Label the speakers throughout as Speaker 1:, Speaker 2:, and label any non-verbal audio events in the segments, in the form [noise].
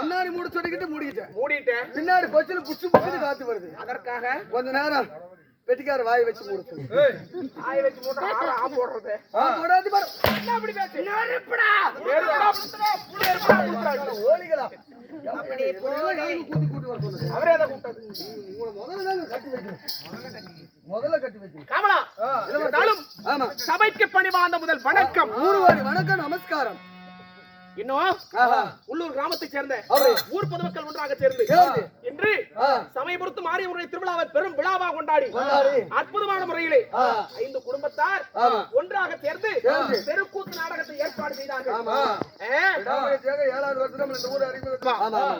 Speaker 1: முன்னாடி மூட சொல்லிக்கிட்டு மூடிக்கிட்டேன்.
Speaker 2: மூடிட்டேன்.
Speaker 1: பின்னாடி கொச்சில புச்சு புச்சுன்னு காத்து வருது.
Speaker 2: அதற்காக
Speaker 1: கொஞ்ச நேரம் வெட்டிக்கார வாய் வச்சு மூடுச்சு
Speaker 2: ஆய வச்சு ஆற ஆ போடுறது.
Speaker 1: போடாது பாரு.
Speaker 2: என்ன அப்படி பேச்சு நெருப்புடா நெருப்புடா புடுடா புடுடா புடுடா
Speaker 1: ஓலிகளா இப்படியெல்லாம் யாருக்கு கூட்டி கூட்டி வர சொன்னது?
Speaker 2: அவரே அதை கூப்பிட்டது
Speaker 1: உங்களை முதல்ல தாங்க கட்டி வைக்கணும். முதல்ல கட்டி வைக்கணும்.
Speaker 2: கமலா இருந்தாலும்
Speaker 1: ஆமா.
Speaker 2: சபைக்கு பணிவாந்த முதல் வணக்கம்.
Speaker 1: வாடி வணக்கம் நமஸ்காரம்.
Speaker 2: இன்னும். உள்ளூர் கிராமத்தைச் சேர்ந்த. ஊர் பொதுமக்கள் ஒன்றாக சேர்ந்து. இன்று. சமயபுரத்து மாரியம்மனுடைய திருவிழாவை பெரும் விழாவாக கொண்டாடி. அற்புதமான முறையிலே. ஐந்து குடும்பத்தார். ஒன்றாக சேர்ந்து. தெருக்கூத்து நாடகத்தை ஏற்பாடு செய்தார்கள்.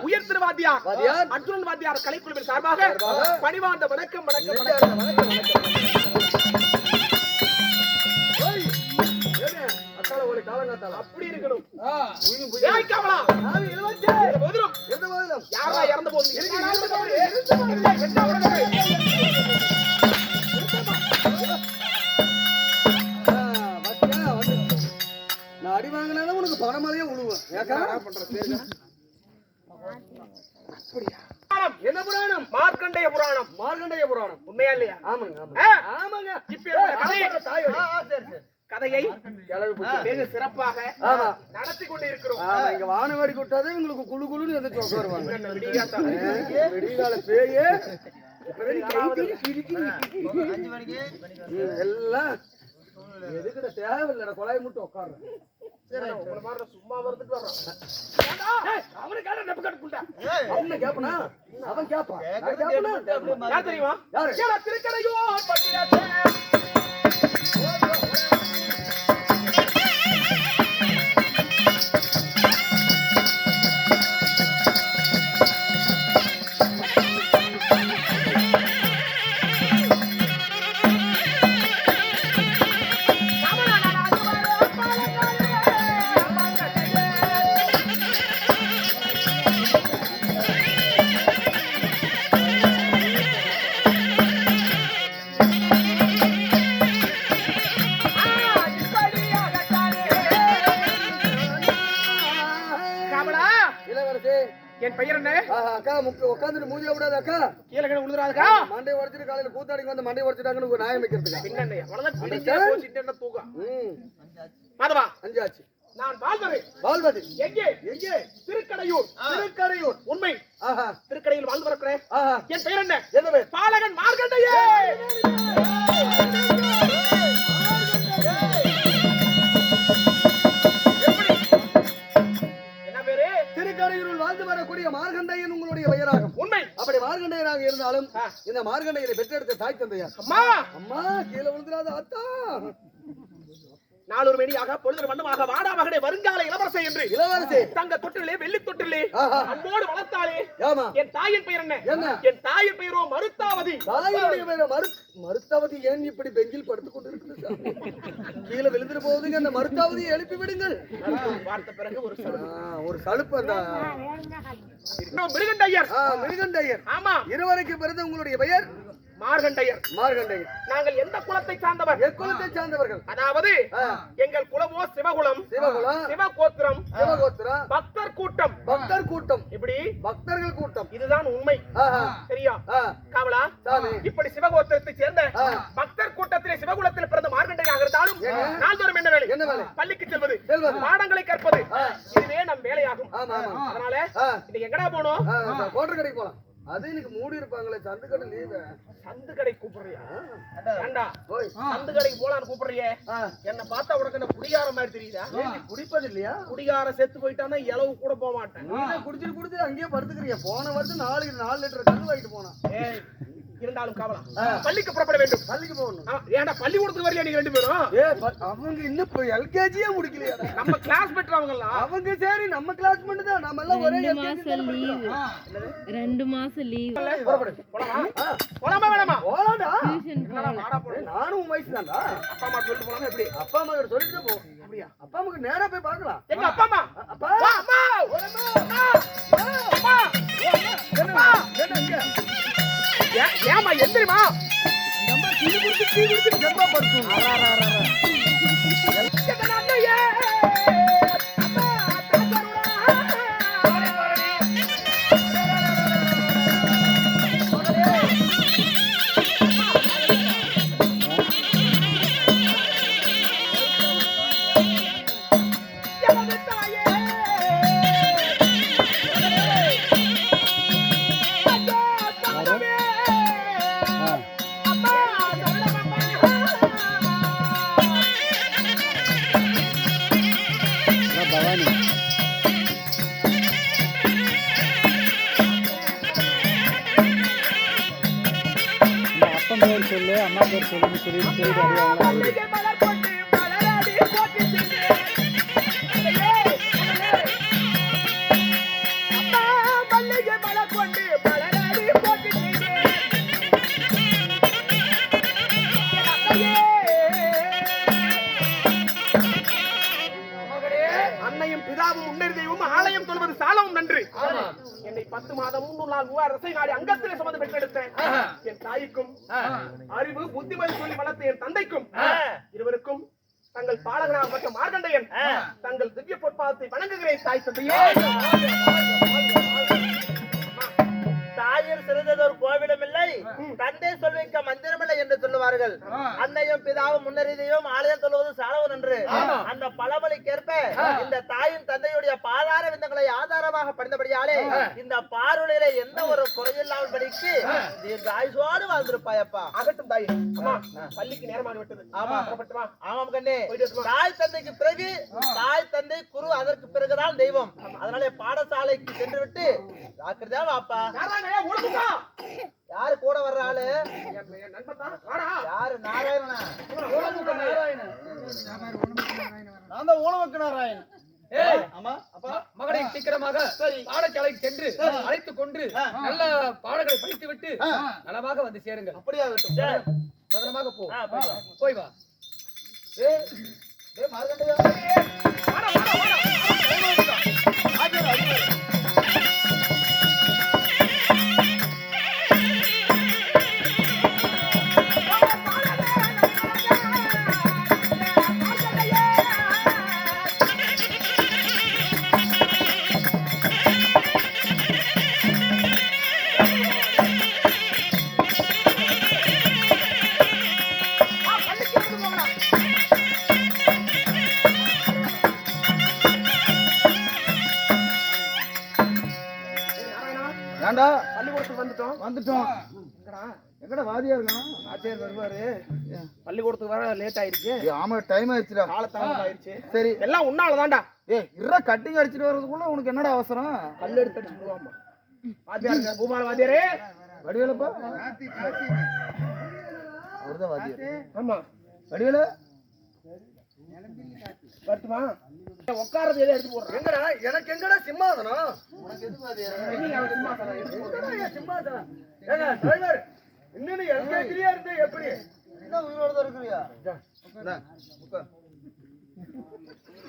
Speaker 2: உயர் திருவாத்தியார்
Speaker 1: வாத்தியார்.
Speaker 2: அர்ஜுனன் வாத்தியார் கலைக்குழுவின் சார்பாக. பணிவார்ந்த வணக்கம் வணக்கம் வணக்கம்,
Speaker 1: வணக்கம். காலங்காத்தால.
Speaker 2: அப்படி இருக்கணும். கமலா போதிலும்?
Speaker 1: எந்த மாதிரிலும்?
Speaker 2: யாரா இறந்த போது என்ன. என்ன.
Speaker 1: நான் அடி வாங்கினாலும் உனக்கு பணமழையே விழுவேன் ஏக்கா?
Speaker 2: புராணம்.
Speaker 1: என்ன புராணம்?
Speaker 2: மார்க்கண்டேய புராணம்.
Speaker 1: மார்க்கண்டேய புராணம்.
Speaker 2: உண்மையா இல்லையா?
Speaker 1: ஆமாங்க ஆமாங்க. ஆமாங்க.
Speaker 2: இப்ப
Speaker 1: தாயோட. சரி, சரி.
Speaker 2: கதையை. வெகு சிறப்பாக. நடத்தி கொண்டு இருக்கிறோம்
Speaker 1: இங்க வானவாடி கொட்டாதே உங்களுக்கு குளு குளுன்னு எந்த சொக்க வருவாங்க. விடிகால பேயே. எல்லாம் எதுக்கிட்ட தேவையில்லடா கொலாய் மட்டும்
Speaker 2: நான் சும்மா வரதுக்கு நெப்பு கட்டு புண்டா.
Speaker 1: அவன் கேப்பனா? அவன்
Speaker 2: தெரியுமா?
Speaker 1: யாரு?
Speaker 2: என் பெயர் என்ன?
Speaker 1: அக்கா முக்க உட்காந்துட்டு மூஞ்சில விடாத அக்கா.
Speaker 2: கீழே கிழ விழுந்துறாதுக்கா
Speaker 1: மண்டை உடைச்சிட்டு காலையில கூத்தாடிக்கு வந்து மண்டை உடைச்சிட்டாங்கன்னு ஒரு நியாயம் வைக்கிறதுக்கா?
Speaker 2: பின்ன அவ்வளவுதான் பிடிச்சே போச்சுட்டு என்ன தூக்கம்? மாதவா
Speaker 1: அஞ்சாச்சு.
Speaker 2: நான் வாழ்வரை
Speaker 1: வாழ்வது.
Speaker 2: எங்கே?
Speaker 1: எங்கே?
Speaker 2: திருக்கடையூர்.
Speaker 1: திருக்கரையூர்
Speaker 2: உண்மை.
Speaker 1: ஆஹா.
Speaker 2: திருக்கடையில் வாழ்ந்து வரக்கிறேன். என் பெயர் என்ன? பாலகன் மார்கண்டையே
Speaker 1: வரக்கூடிய மார்கண்டையன் உங்களுடைய பெயராகும்.
Speaker 2: உண்மை.
Speaker 1: அப்படி மார்கண்டையராக இருந்தாலும். இந்த மார்கண்டையரை பெற்றெடுத்த தாய் தந்தையார்.
Speaker 2: அம்மா.
Speaker 1: அம்மா கீழே விழுந்துடாத அத்தா
Speaker 2: நாளொரு மணியாக பொழுது வண்ணமாக வாடா மகனே வருங்கால இளவரசை என்று.
Speaker 1: இளவரசி.
Speaker 2: தங்க தொட்டிலே வெள்ளி தொட்டிலே. அன்போடு வளர்த்தாளே.
Speaker 1: ஆமா.
Speaker 2: என் தாயின் பெயர் என்ன? என் தாயின் பெயரோ மருத்தாவதி.
Speaker 1: தாயுடைய பேரை மறு மருத்தாவதி ஏன் இப்படி பெஞ்சில் படுத்துக் கொண்டிருக்கிறது? கீழே விழுந்துட்டு போகுதுங்க அந்த மருத்தாவதியை எழுப்பி விடுங்கள்.
Speaker 2: பார்த்த பிறகு ஒரு
Speaker 1: ஒரு சலுப்பு அந்த
Speaker 2: மிருகண்டையர்.
Speaker 1: மிருகண்டையர்.
Speaker 2: ஆமா.
Speaker 1: இருவரைக்கு பிறந்த உங்களுடைய பெயர்?
Speaker 2: மார்கண்டையர்
Speaker 1: மார்கண்டையர்
Speaker 2: நாங்கள் எந்த குலத்தை சார்ந்தவர்?
Speaker 1: எக்குலத்தை சார்ந்தவர்கள்?
Speaker 2: அதாவது எங்கள் குலமோ சிவகுலம்
Speaker 1: சிவகுலம்
Speaker 2: சிவகோத்திரம்
Speaker 1: சிவகோத்திரம்
Speaker 2: பக்தர் கூட்டம்.
Speaker 1: பக்தர் கூட்டம்.
Speaker 2: இப்படி
Speaker 1: பக்தர்கள் கூட்டம்.
Speaker 2: இதுதான் உண்மை. சரியா? காவலா. இப்படி சிவகோத்திரத்தை சேர்ந்த. பக்தர் கூட்டத்திலே சிவகுலத்தில் பிறந்த மார்கண்டையாக இருந்தாலும் நாள்தோறும் என்ன வேலை?
Speaker 1: என்ன வேலை?
Speaker 2: பள்ளிக்கு செல்வது.
Speaker 1: செல்வது.
Speaker 2: பாடங்களை கற்பது. இதுவே நம் வேலையாகும். அதனால இன்னைக்கு எங்கடா போனோம்?
Speaker 1: கோட்டர் கடைக்கு போலாம் அது இன்னைக்கு மூடி இருப்பாங்களே சந்து கடை லீவு
Speaker 2: சந்து கடைக்கு கூப்பிடுறியா ஏண்டா? சந்து கடைக்கு போலான்னு கூப்பிடுறியே? என்ன பார்த்தா உனக்கு என்ன குடிகார மாதிரி தெரியுதா?
Speaker 1: குடிப்பது இல்லையா
Speaker 2: குடிகார செத்து போயிட்டான்னா இளவு கூட போக மாட்டேன்.
Speaker 1: குடிச்சிட்டு குடிச்சிட்டு அங்கேயே படுத்துக்கிறியா. போன வருஷம் நாலு நாலு லிட்டர் கல் வாங்கிட்டு போனான்.
Speaker 2: ஏய், இருந்தாலும் கவலம். பள்ளிக்கு புறப்பட வேண்டும்
Speaker 1: பள்ளிக்கு போகணும்
Speaker 2: ஏன்டா பள்ளிக்கூடத்துக்கு வரலையா நீங்க ரெண்டு பேரும்
Speaker 1: அவங்க இன்னும் இப்போ எல்கேஜியே முடிக்கலையா
Speaker 2: நம்ம கிளாஸ் பெற்றவங்க எல்லாம்
Speaker 1: அவங்க சரி நம்ம கிளாஸ் மட்டும் தான் நம்ம எல்லாம் ஒரே
Speaker 3: மாசம் லீவு. ரெண்டு மாசம் லீவு
Speaker 1: புறப்படு.
Speaker 2: போலாமா வேணாமா
Speaker 1: போலாம்டா. நானும் உன் வயசு தான்டா
Speaker 2: அப்பா அம்மா சொல்லிட்டு போலாமா எப்படி
Speaker 1: அப்பா அம்மா கிட்ட சொல்லிட்டு போ
Speaker 2: அப்படியா
Speaker 1: அப்பா அம்மாக்கு நேரா போய் பார்க்கலாம்
Speaker 2: எங்க அப்பா அம்மா
Speaker 1: அப்பா
Speaker 2: அம்மா அம்மா அம்மா
Speaker 1: என்ன என்ன இங்க
Speaker 2: ஏ- ஏம்மா எந்திரிமா
Speaker 1: நம்ம டீ குடிச்சு டீ குடிச்சு ஜம்பா படுத்தும்
Speaker 2: அன்னையும் பிதாவும் முன்னேறி தெய்வம் ஆலயம் தொழுவது சாலவும் நன்று. என்னை பத்து மாதம் மூன்று நாள் மூவாயிரம் ரசை நாடி அங்கத்திலே சுமந்து பெற்றெடுத்தேன். என் தாய்க்கும் அறிவு புத்திமதி சொல்லி வளர்த்த என் தந்தைக்கும் இருவருக்கும் தங்கள் பாலகனாக பெற்ற மார்கண்டையன் தங்கள் திவ்ய பொற்பாதத்தை வணங்குகிறேன் தாய் தந்தையே
Speaker 3: தாயர் சிறந்ததொரு கோவிலும் இல்லை தந்தை சொல்விக்க மந்திரமில்லை என்று சொல்லுவார்கள். அன்னையும் பிதாவும் முன்னறிதையும் ஆலயம் சொல்வது சாலவன் என்று அந்த பழமொழிக்கேற்ப இந்த தாயும் தந்தையுடைய பாதார விந்தங்களை ஆதாரமாக படித்தபடியாலே இந்த பார்வையில எந்த ஒரு குறையில்லாமல் படிக்கு தீர்க்க ஆயுசோடு வாழ்ந்திருப்பாயப்பா.
Speaker 2: அகட்டும் தாயே. அம்மா பள்ளிக்கு நேரமாக விட்டது
Speaker 3: ஆமா. ஆமாம் கண்ணே? தாய் தந்தைக்கு பிறகு தாய் தந்தை குரு அதற்கு பிறகுதான் தெய்வம். அதனால பாடசாலைக்கு சென்று விட்டு ஜாக்கிரதையா வாப்பா? யாரு கூட வர்ற ஆளு. யாரு? நாராயணனா?
Speaker 2: ஒழுங்குமா நாராயணன்.
Speaker 3: நான் தான் ஊனமுக்கு நாராயணன்.
Speaker 4: ஏய்,
Speaker 3: ஆமா. அப்பா
Speaker 4: மகனை சீக்கிரமாக பாடசாலைக்கு சென்று அழைத்துக் கொண்டு நல்ல பாடங்களை படித்து விட்டு நலமாக வந்து சேருங்கள்.
Speaker 3: அப்படியா
Speaker 4: பத்திரமாக போ.
Speaker 3: போய் வா.
Speaker 4: வா
Speaker 2: வந்துட்டோம். எங்கடா?
Speaker 3: எங்கடா வாதியா இருக்கான்
Speaker 2: ஆச்சரியர் வருவாரு. பள்ளிக்கூடத்துக்கு வர லேட் ஆயிருச்சு
Speaker 3: ஆமா டைம் ஆயிடுச்சுடா.
Speaker 2: காலத்தாமதம் ஆயிருச்சு
Speaker 3: சரி.
Speaker 2: எல்லாம் உன்னாலதான்டா
Speaker 3: ஏய் இருடா கட்டிங் அடிச்சிட்டு வர்றதுக்குள்ள உனக்கு என்னடா அவசரம்?
Speaker 2: கல் எடுத்து அடிச்சு போடுவாமா வாத்தியார் பூமால வாத்தியாரே.
Speaker 3: வடிவேலப்பா? அவர்தான் வாத்தியார்.
Speaker 2: ஆமா.
Speaker 3: வடிவேலு?
Speaker 2: வரட்டுமா? உட்காரது எதை எடுத்து போடுறேன்
Speaker 1: எங்கடா எனக்கு எங்கடா சிம்மாசனம்? ஏங்க டிரைவர் இன்னும் எல்கேஜிலேயே இருந்த எப்படி?
Speaker 3: என்ன உயிரோட தான் இருக்கிறியா.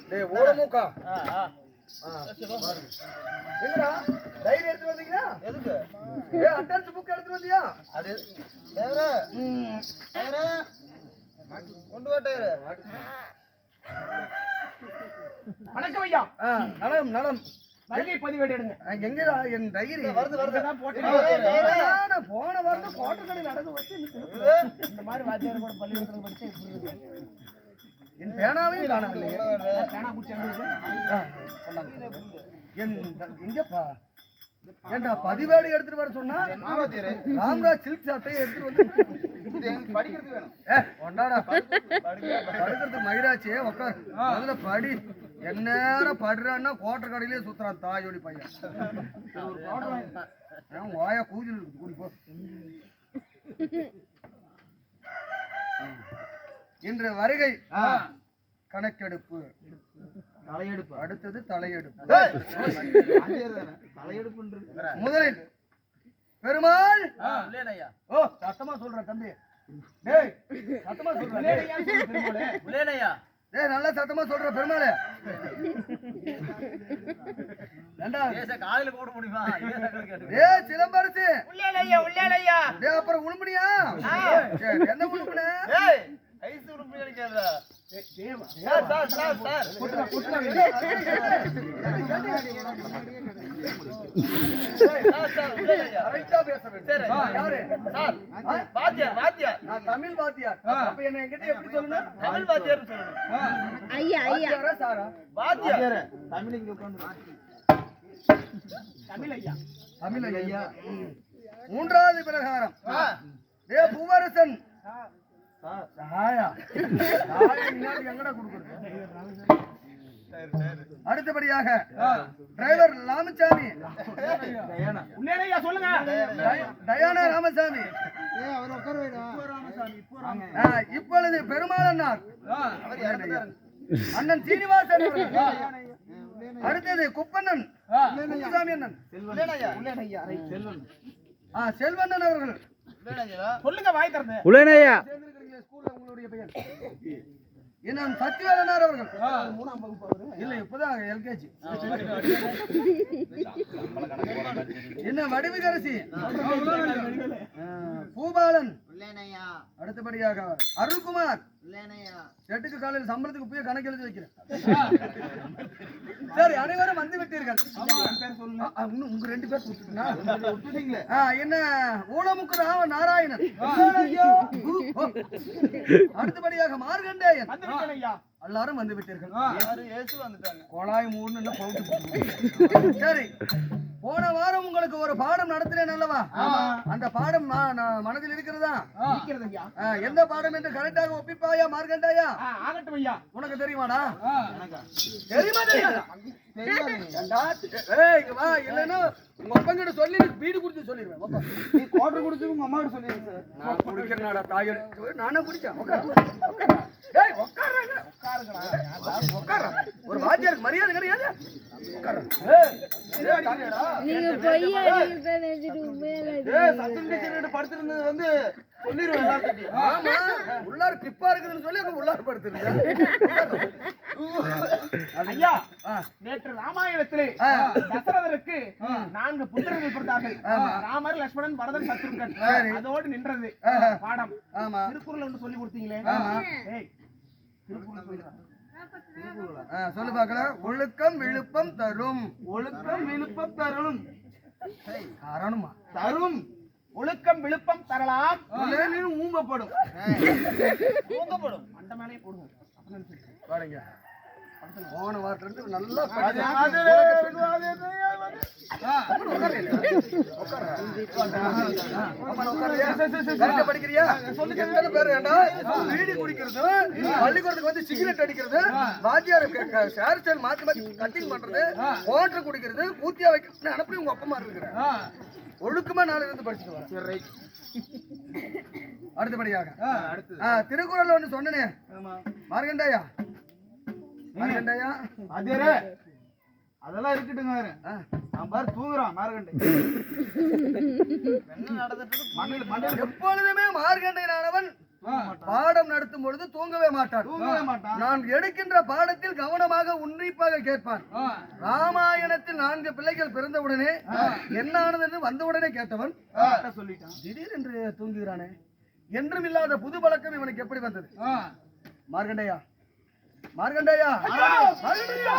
Speaker 1: டேய் ஓரமுக்கா
Speaker 3: ஆ, ஆ.
Speaker 1: எங்கடா? டைரி எடுத்து வந்தீங்களா?
Speaker 3: எதுக்கு?
Speaker 1: ஏ அட்டன்ஸ் புக் எடுத்து வந்தியா?
Speaker 3: அது டயரு கொண்டு வா
Speaker 2: வணக்கம் ஐயா.
Speaker 1: நலம் நலம்.
Speaker 2: வருகை பதிவேடு எடுங்க
Speaker 1: எங்கடா என் டைரி?
Speaker 3: வருது வருது.
Speaker 2: போட்டு
Speaker 1: நான் போன வாரம் கோட்டக்கடை நடந்து வச்சு
Speaker 2: இந்த மாதிரி வாத்தியார் கூட பள்ளிக்கூடத்துல படிச்சு இப்படி இருக்கு.
Speaker 1: என் பேனாவையும் காணவில்லையே
Speaker 2: பேனா?
Speaker 1: கொண்டாங்க. என் எங்கப்பா ஏண்டா பதிவேடு எடுத்துட்டு வர சொன்னா?
Speaker 3: மாவாத்தியாரு
Speaker 1: ராம்ராஜ் சில்க் சாட்டையை எடுத்துட்டு வந்து
Speaker 3: படிக்கிறதுக்கு வேணும்.
Speaker 1: கொண்டாடா படுக்கிறது மயிராச்சு உட்கார் படி. எந்நேரம் படுறான்னா கோட்டை கடையிலே சுத்துறான் தாயோடி பையன். வாயா கூஜல் இருக்குது கூடி போ. இன்று வருகை. கணக்கெடுப்பு.
Speaker 3: தலையெடுப்பு.
Speaker 1: அடுத்தது தலையெடுப்பு. முதலில் பெருமாள்! ஓ சத்தமா சொல்றேன் தம்பி. டேய் சத்தமா சொல்றேன். டேய். நல்லா சத்தமா சொல்ற பெருமாளே.
Speaker 3: காதுல போட முடியுமா?
Speaker 1: டேய் சிலம்பரசு
Speaker 2: உள்ளேலையா உள்ளேலையா
Speaker 1: டேய் அப்புறம் உளும்புனியா? என்ன உளும்புன?
Speaker 3: ஏய் ஐஸ் உடுப்பு நினைக்காதடா.
Speaker 1: யாரு
Speaker 3: சார்
Speaker 1: தமிழ் வாத்தியார். அப்ப என்ன என்கிட்ட எப்படி சொல்லணும்
Speaker 3: தமிழ் வாத்தியார் சொல்லணும்
Speaker 5: ஐயா ஐயா
Speaker 1: சாரா
Speaker 3: வாத்தியார் தமிழ் இங்க உட்கார்ந்து
Speaker 2: தமிழ் ஐயா
Speaker 1: தமிழ் ஐயா மூன்றாவது பிரகாரம் டே பூவரசன் அடுத்தபடியாக டிரைவர் ராமசாமி
Speaker 2: சொல்லுங்க
Speaker 1: டய- டயானா ராமசாமி இப்பொழுது பெருமாள் அண்ணார் அண்ணன் சீனிவாசன் அவர்கள். அடுத்தது குப்பண்ணன் குப்புசாமி அண்ணன் செல்வண்ணன் அவர்கள்
Speaker 2: சொல்லுங்க வாய் திறந்து
Speaker 1: ஸ்கூல்ல உங்களுடைய பையன். இன்னும் சத்யவேலனார் அவர்கள்? இல்ல இப்பதான் எல்கேஜி. என்ன வடிவுகரசி பூபாலன். அடுத்தபடியாக அருள்குமார். எட்டுக்கு காலையில் சம்பளத்துக்கு போய் கணக்கு எழுதி வைக்கிறேன். சரி அனைவரும் வந்து விட்டீர்கள். இன்னும் உங்க ரெண்டு பேர் விட்டுட்டீங்களா? என்ன ஊனமுக்கு ராம நாராயணன். அடுத்தபடியாக மார்கண்டேயன். எல்லாரும் வந்து விட்டீர்கள் குழாய் மூணு சரி போன வாரம் உங்களுக்கு ஒரு பாடம் நடத்தினேன் அல்லவா? அந்த பாடம் மனதில் இருக்கிறதா? எந்த பாடம் என்று கரெக்டாக ஒப்பிப்பாயா மார்கண்டாயா உனக்கு தெரியுமாடா? தெரியுமா தெரியாதா? ஏண்டா, ஏய், இங்க வா, இல்லைன்னா உங்க அப்பங்கிட்ட சொல்லி வீடு குடிச்சு சொல்லிடுவேன்.
Speaker 5: நீ குவார்டர் குடிச்சு உங்க அம்மா கிட்ட சொல்லிடுங்க சார்
Speaker 1: நான். நானே குடிச்சேன். ஏய், உட்காருங்க. உட்காரு. ஒரு வாத்தியாருக்கு மரியாதை கிடையாது உட்காரு.
Speaker 6: நீங்க பொய்யா
Speaker 5: ஏய் படுத்திருந்தது வந்து
Speaker 1: ஆமா உள்ளார இருக்குதுன்னு சொல்லி அங்க உள்ளார படுத்துருங்க
Speaker 2: ஐயா
Speaker 1: ஆ.
Speaker 2: நேற்று ராமாயணத்திலே. தசரதருக்கு நான்கு புத்திரர்கள் பிறந்தார்கள் ராமர் லட்சுமணன் பரதன் சத்ருகன். அதோடு நின்றது. பாடம்.
Speaker 1: ஆமா.
Speaker 2: திருக்குறள் ஒன்று சொல்லி கொடுத்தீங்களே? திருக்குறள் சொல்லுடா.
Speaker 1: ஆ, சொல்லு பார்க்கலாம் ஒழுக்கம் விழுப்பம் தரும்.
Speaker 5: ஒழுக்கம் விழுப்பம் தரும்.
Speaker 1: காரணமா?
Speaker 5: தரும்.
Speaker 2: ஒழுக்கம் விழுப்பம் தரலாம்.
Speaker 5: இல்லைன்னு ஊங்கப்படும்.
Speaker 2: அந்த மேலே போடுவோம்
Speaker 1: பாருங்க. போன வாரத்துல இருந்து நல்லா படிக்கிறியா? எத்தனை பேர் ஏண்டா? பீடி குடிக்கிறது பள்ளிக்கூடத்துக்கு வந்து சிகரெட் அடிக்கிறது வாத்தியார் ஷேர் ஸ்டைல் மாத்தி மாத்தி கட்டிங் பண்றது வாட்டர் குடிக்கிறது பூத்தியா வைக்கிறது அனுப்பி உங்க அப்பமா இருக்கிற ஒழுக்கமா நாளைல இருந்து படிச்சுட்டு வரேன் அடுத்தபடியாக. ஆ, திருக்குறள் ஒண்ணு சொன்னனே. மார்கண்டாயா? மார்கண்டாயா?
Speaker 5: அதே அதெல்லாம் இருக்கட்டுங்க. நான் பாரு தூங்குறான் மார்கண்டை. [laughs] மண்ணில் மண்ணில்.
Speaker 1: எப்பொழுதுமே மார்கண்டையனானவன் நடத்தும் பொழுது தூங்கவே மாட்டான். நான் எடுக்கின்ற பாடத்தில் கவனமாக உன்னிப்பாக கேட்பான். ராமாயணத்தில் நான்கு பிள்ளைகள் பிறந்தவுடனே என்ன ஆனது என்று வந்தவுடனே கேட்டவன்
Speaker 5: சொல்லிட்டான்.
Speaker 1: திடீரென்று தூங்குகிறானே. என்றும் இல்லாத புது பழக்கம் இவனுக்கு எப்படி வந்தது? மார்கண்டையா. மார்கண்டையா. மார்கண்டையா!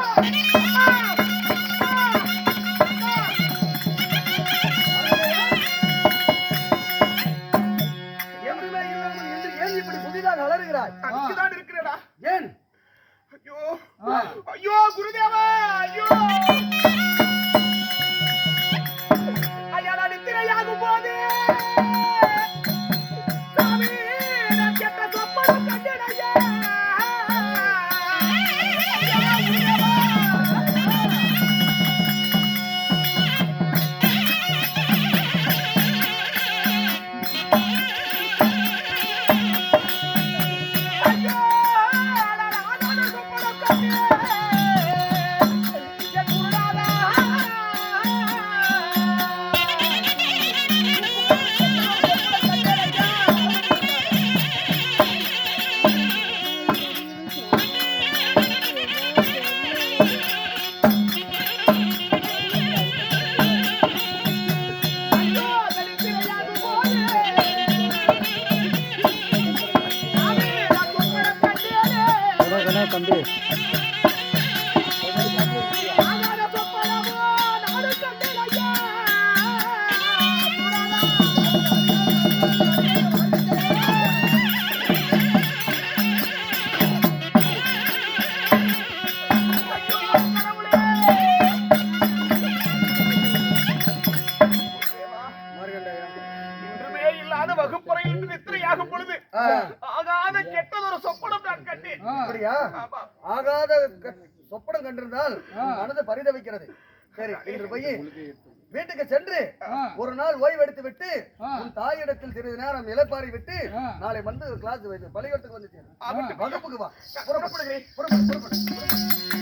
Speaker 1: அலறுகிறாய்
Speaker 2: அங்கதான் இருக்கிறடா.
Speaker 1: ஏன்?
Speaker 2: ஐயோ. ஐயோ குருதேவா ஐயா. இல்லாத வகுப்பறையில் நித்திரையாகும் பொழுது ஆகாத கெட்டதொரு சொப்பனம் நான் கண்டேன்.
Speaker 1: அப்படியா. ஆகாத சொப்பனம் கண்டிருந்தால் மனது பரிதவிக்கிறது. சரி இன்று போய் வீட்டுக்கு சென்று ஒரு நாள் ஓய்வெடுத்து விட்டு உன் தாயிடத்தில் சிறிது நேரம் இலைப்பாரி விட்டு நாளை வந்து கிளாஸ் வைத்து பள்ளிக்கூடத்துக்கு வந்து. வகுப்புக்கு வா. புறப்படு. புறப்படு, புறப்படு, புறப்படு.